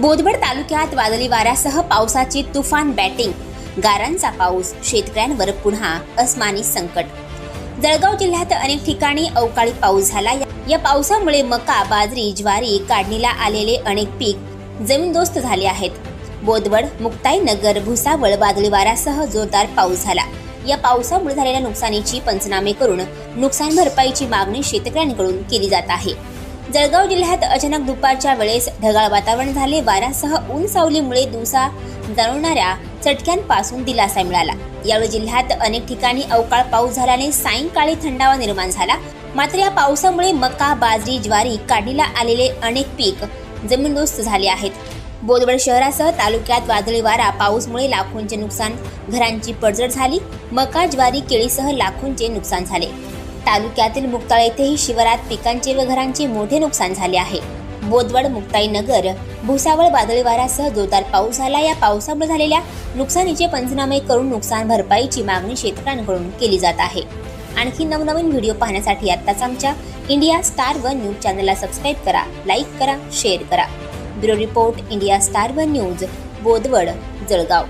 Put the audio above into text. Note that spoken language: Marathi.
बोदवड तालुक्यात वादळी वाऱ्यासह पावसाची तुफान बॅटिंग. गारांचा पाऊस शेतकऱ्यांवर पुन्हा अस्मानी संकट. जळगाव जिल्ह्यात अनेक ठिकाणी अवकाळी पाऊस झाला. या- या पावसामुळे मका बाजरी ज्वारी काढणीला आलेले अनेक पीक जमीनदोस्त झाले आहेत. बोदवड मुक्ताईनगर भुसावळ वादळी वाऱ्यासह जोरदार पाऊस झाला. या पावसामुळे झालेल्या नुकसानीची पंचनामे करून नुकसान भरपाईची मागणी शेतकऱ्यांकडून केली जात आहे. जळगाव जिल्ह्यात अचानक दुपारच्या वेळेस ढगाळ वातावरण झाले. वाऱ्यासह ऊन सावलीमुळे दिवसा जाणवणाऱ्या चटक्यांपासून दिलासा मिळाला. यावेळी जिल्ह्यात अनेक ठिकाणी अवकाळ पाऊस झाल्याने सायंकाळी थंडावा निर्माण झाला. मात्र या पावसामुळे मका बाजरी ज्वारी काढीला आलेले अनेक पीक जमीनदोस्त झाले आहेत. बोदवड शहरासह तालुक्यात वादळी वारा पाऊसमुळे लाखोंचे नुकसान घरांची पडझड झाली. मका ज्वारी केळीसह लाखोंचे नुकसान झाले. तालुक्यातील मुक्ताळ येथेही शिवारात पिकांचे व घरांचे मोठे नुकसान झाले आहे. बोदवड मुक्ताईनगर भुसावळ वादळी वाऱ्यासह जोरदार पाऊस झाला. या पावसामुळे झालेल्या नुकसानीचे पंचनामे करून नुकसान भरपाईची मागणी शेतकऱ्यांकडून केली जात आहे. आणखी नवनवीन व्हिडिओ पाहण्यासाठी आत्ताच आमच्या इंडिया स्टार वन न्यूज चॅनलला सबस्क्राईब करा लाईक करा शेअर करा. Bureau report India star one news Bodwad Jalgaon.